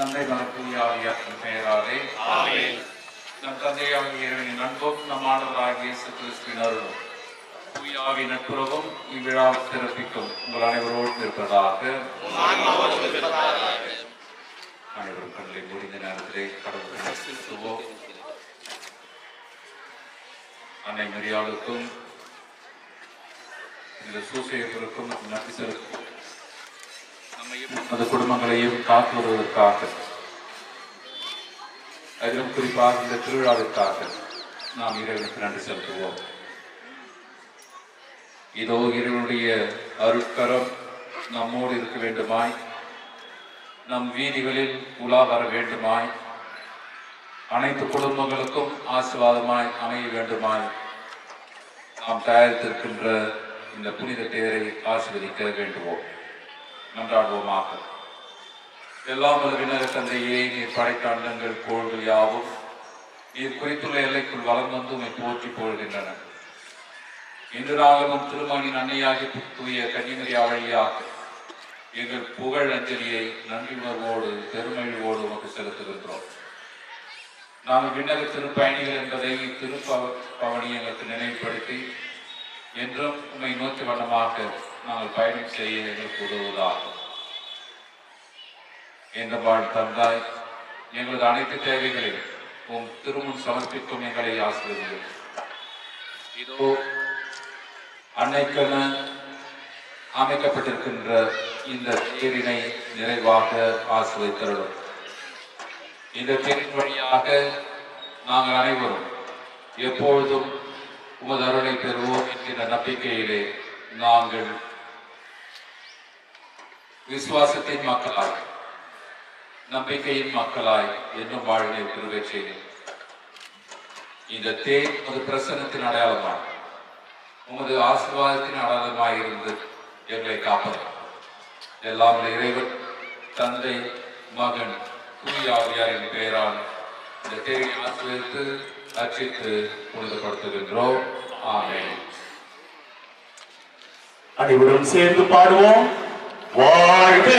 தந்தை மனப்பூயாவியாரின் பெயராலே நம் தந்தையாகிய இறைவனின் அன்பும் நம் ஆண்டவராகிய இயேசு கிறிஸ்துவின் அருளும். நட்புறவும் இவ்விழாவை சிறப்பிக்கும் உங்கள் அனைவரோடு இருப்பதாக. அனைவரும் கண்களை முடிந்த நேரத்திலே கடவுளை செலுத்துவோம் அன்னை மரியாளுக்கும் இந்த சூசையர்களுக்கும் நன்றி செலுத்துவோம். நமது குடும்பங்களையும் காத்து வருவதற்காக அதிலும் குறிப்பாக இந்த திருவிழாவிற்காக நாம் இறைவனுக்கு நன்றி செலுத்துவோம். இதோ இறைவனுடைய அருட்கரம் நம்மோடு இருக்க வேண்டுமாய். நம் வீதிகளில் உலா வர வேண்டுமாய். அனைத்து குடும்பங்களுக்கும் ஆசீர்வாதமாய் அமைய வேண்டுமாய். நாம் தயாரித்திருக்கின்ற இந்த புனித தேரை ஆசீர்வதிக்க வேண்டுவோம். மன்றாடுவோமாக எல்லாம் வல்ல தந்தையே நீர் படைத்த அண்டங்கள் கோள்கள் யாவும். நீர் குறித்துள்ள எல்லைக்குள் வளர்ந்தும் வந்து போற்றி போடுகின்றன. இன்று நாகமும் திருமணின் அன்னையாகி தூய கன்னிமரியா வழியாக எங்கள் புகழ் அஞ்சலியை நன்றி உணர்வோடு உமக்கு செலுத்துகின்றோம். நாங்கள் விண்ணக திருப்பயணிகள் என்பதை திருப்பவனி எங்களுக்கு நினைவுபடுத்தி என்றும் உம்மை நோக்கி வண்ணமாக நாங்கள் பயணம் செய்ய எங்களுக்கு உதவுவதாகும் என்ற வாழ் தந்தாய் எங்களது அனைத்து தேவைகளையும் உன் திருமுன் சமர்ப்பிக்கும் எங்களை ஆசிரியர்கள். இதோ அன்னைக்கென அமைக்கப்பட்டிருக்கின்ற இந்த தேரினை நிறைவாக ஆசிரியத்தருளும் இந்த தேரின் வழியாக நாங்கள் அனைவரும் எப்பொழுதும் உமது அருளை பெறுவோம் என்கிற நம்பிக்கையிலே நாங்கள் விசுவாசத்தின் மக்களாய் நம்பிக்கையின் மக்களாய் என்னும் வாழ்வை பெருகச் செய்தேன் இந்த தேன் ஒரு பிரசனத்தின் அடையாளமாக உமது ஆசீர்வாதத்தின் அடையாளமாக இருந்து எங்களை காப்பது. எல்லாம் இறைவன் தந்தை மகன் தூய ஆவியாரின் பெயரால் இந்த தேரை ஆசிரியத்து அர்ச்சித்து புனிதப்படுத்துகின்றோம். ஆமென். அனைவரும் சேர்ந்து பாடுவோம். வாழ்க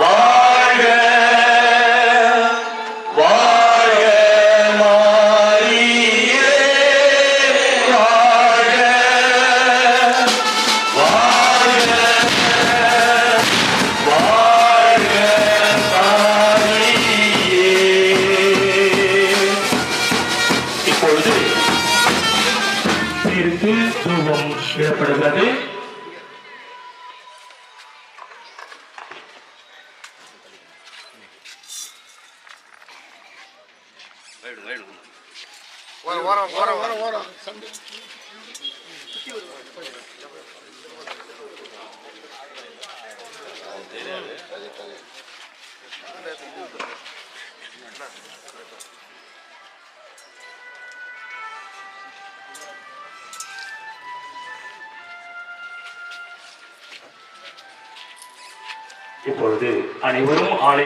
வாழ்க வாழ்க மாரியே வாழ்க வாழ்க வாழ்க மாரியே. இப்பொழுது தீர்த்து தூபம் இடப்படுகிறது இப்பொழுது அனைவரும் ஆலை